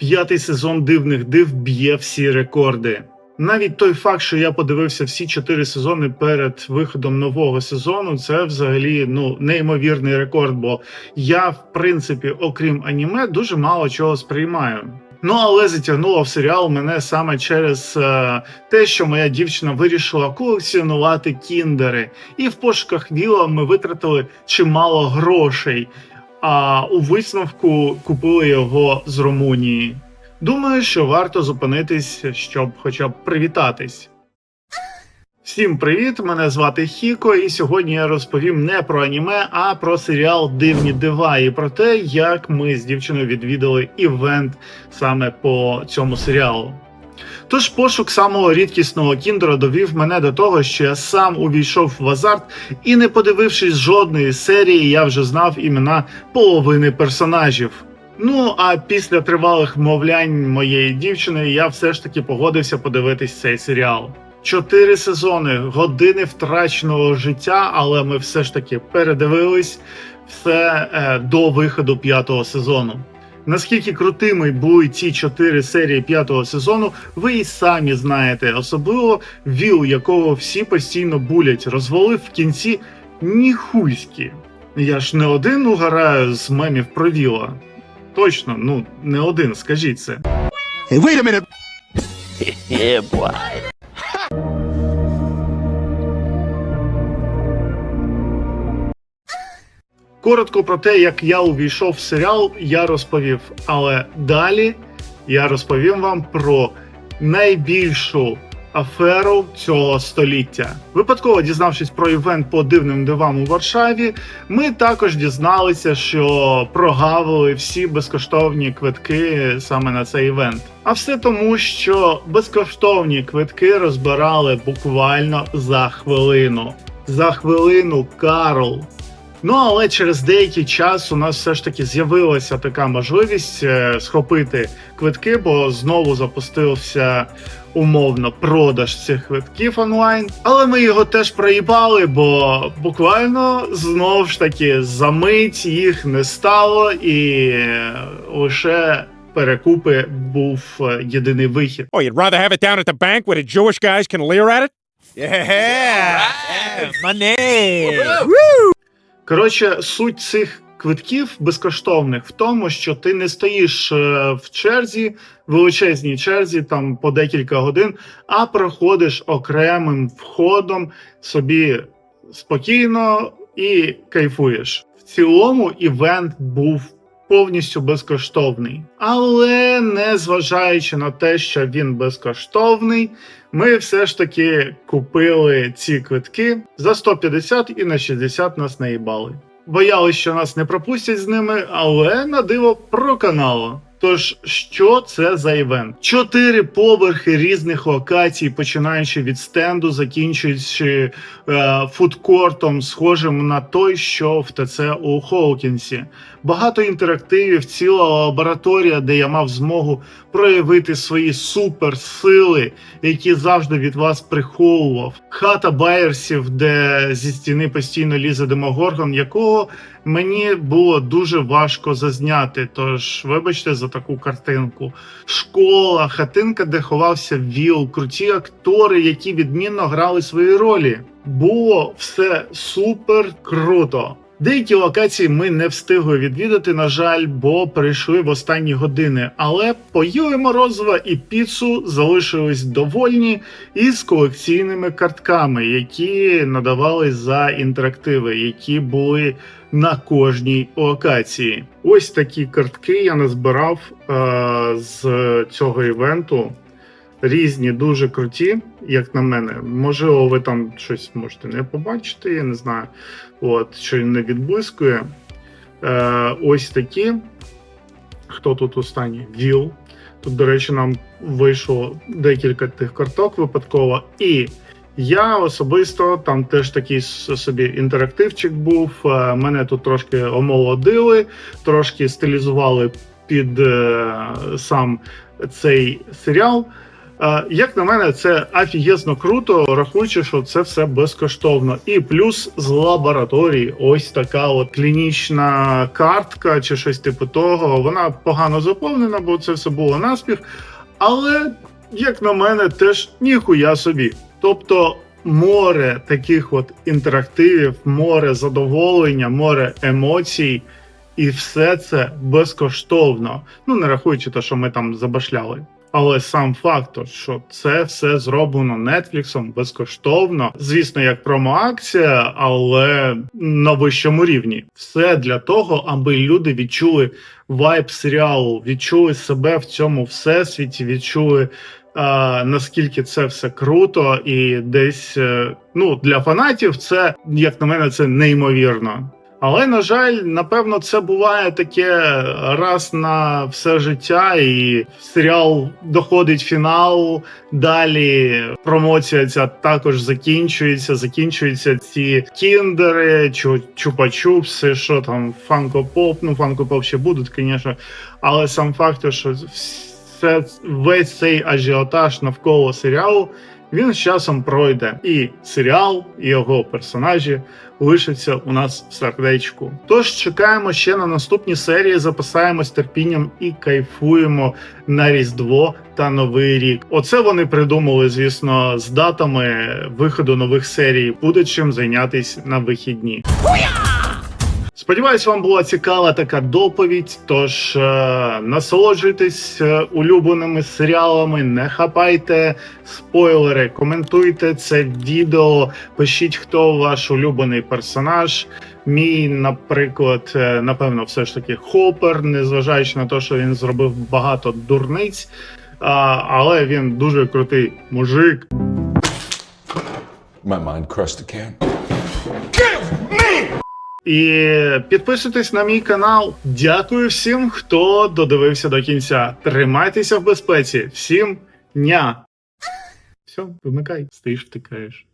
П'ятий сезон дивних див б'є всі рекорди. Навіть той факт, що я подивився всі чотири сезони перед виходом нового сезону, це взагалі ну неймовірний рекорд. Бо я, в принципі, окрім аніме, дуже мало чого сприймаю. Ну але затягнуло в серіал мене саме через е, те, що моя дівчина вирішила колекціонувати кіндери, і в пошуках Віла ми витратили чимало грошей. А у висновку купили його з Румунії. Думаю, що варто зупинитись, щоб хоча б привітатись. Всім привіт! Мене звати Хіко, і сьогодні я розповім не про аніме, а про серіал Дивні дива і про те, як ми з дівчиною відвідали івент саме по цьому серіалу. Тож пошук самого рідкісного кіндера довів мене до того, що я сам увійшов в азарт, і не подивившись жодної серії, я вже знав імена половини персонажів. Ну а після тривалих вмовлянь моєї дівчини я все ж таки погодився подивитись цей серіал. Чотири сезони, години втраченого життя, але ми все ж таки передивились все е, до виходу п'ятого сезону. Наскільки крутими були ці чотири серії п'ятого сезону, ви і самі знаєте, особливо Віл, якого всі постійно булять, розвалив в кінці ніхуйськи. Я ж не один угораю з мемів про Віла. Точно, ну не один, скажіть це. Hey, wait a minute. Коротко про те, як я увійшов в серіал, я розповів. Але далі я розповім вам про найбільшу аферу цього століття. Випадково дізнавшись про івент по дивним дивам у Варшаві, ми також дізналися, що прогавили всі безкоштовні квитки саме на цей івент. А все тому, що безкоштовні квитки розбирали буквально за хвилину. За хвилину Карл Ну але через деякий час у нас все ж таки з'явилася така можливість е, схопити квитки, бо знову запустився умовно продаж цих квитків онлайн. Але ми його теж проїбали, бо буквально знов ж таки за мить їх не стало, і е, лише перекупи був е, єдиний вихід. Oh, you'd rather have it down at the bank where the Jewish guys can leer at it? Yeah. Money. Коротше, суть цих квитків безкоштовних в тому, що ти не стоїш е, в черзі, величезній черзі, там по декілька годин, а проходиш окремим входом собі спокійно і кайфуєш. В цілому івент був повністю безкоштовний. Але не зважаючи на те, що він безкоштовний, ми все ж таки купили ці квитки за 150 і на 60 нас наїбали. Боялись, що нас не пропустять з ними, але на диво проканало. Тож, що це за івент? Чотири поверхи різних локацій, починаючи від стенду, закінчуючи е, фудкортом, схожим на той, що в ТЦ у Хоукінсі. Багато інтерактивів, ціла лабораторія, де я мав змогу проявити свої суперсили, які завжди від вас приховував. Хата Байерсів, де зі стіни постійно лізе Демогоргон, якого мені було дуже важко зазняти. Тож, вибачте за таку картинку. Школа, хатинка, де ховався Віл, круті актори, які відмінно грали свої ролі. Було все супер круто. Деякі локації ми не встигли відвідати, на жаль, бо прийшли в останні години. Але поїли морозива і піцу залишились довольні із колекційними картками, які надавались за інтерактиви, які були на кожній локації. Ось такі картки я назбирав е- з цього івенту. Різні, дуже круті, як на мене. Можливо, ви там щось можете не побачити, я не знаю. От, що не відблискує. Е, ось такі. Хто тут останній? Віл. Тут, до речі, нам вийшло декілька тих карток випадково. І я особисто там теж такий собі інтерактивчик був. Е, Мене тут трошки омолодили, трошки стилізували під е, сам цей серіал. Е, Як на мене, це афієзно круто, рахуючи, що це все безкоштовно. І плюс з лабораторії, ось така от клінічна картка чи щось типу того. Вона погано заповнена, бо це все було наспіх. Але, як на мене, теж ніхуя собі. Тобто. Море таких от інтерактивів, море задоволення, море емоцій, і все це безкоштовно. Ну не рахуючи те, що ми там забашляли. Але сам факт, що це все зроблено Нетфліксом безкоштовно, звісно, як промоакція, але на вищому рівні. Все для того, аби люди відчули вайб серіалу, відчули себе в цьому всесвіті, відчули. А, наскільки це все круто, і десь е, ну для фанатів це, як на мене, це неймовірно. Але на жаль, напевно, це буває таке раз на все життя, і серіал доходить фіналу. Далі промоція ця також закінчується. Закінчуються ці кіндери, чу- чупа-чупси, що там, фанко-поп. Ну, фанко-поп ще будуть, звісно. Але сам факт, що все, весь цей ажіотаж навколо серіалу. Він з часом пройде, і серіал, і його персонажі лишаться у нас в сердечку. Тож чекаємо ще на наступні серії, запасаємось терпінням і кайфуємо на Різдво та Новий рік. Оце вони придумали, звісно, з датами виходу нових серій. Буде чим зайнятись на вихідні. Сподіваюсь, вам була цікава така доповідь. Тож е, насолоджуйтесь е, улюбленими серіалами, не хапайте спойлери, коментуйте це відео, пишіть, хто ваш улюблений персонаж. Мій, наприклад, е, напевно, все ж таки Хопер, незважаючи на те, що він зробив багато дурниць, але він дуже крутий мужик. My mind crushed again. І підписуйтесь на мій канал. Дякую всім, хто додивився до кінця. Тримайтеся в безпеці. Всім дня. Все, вимикай, стоїш, втикаєш.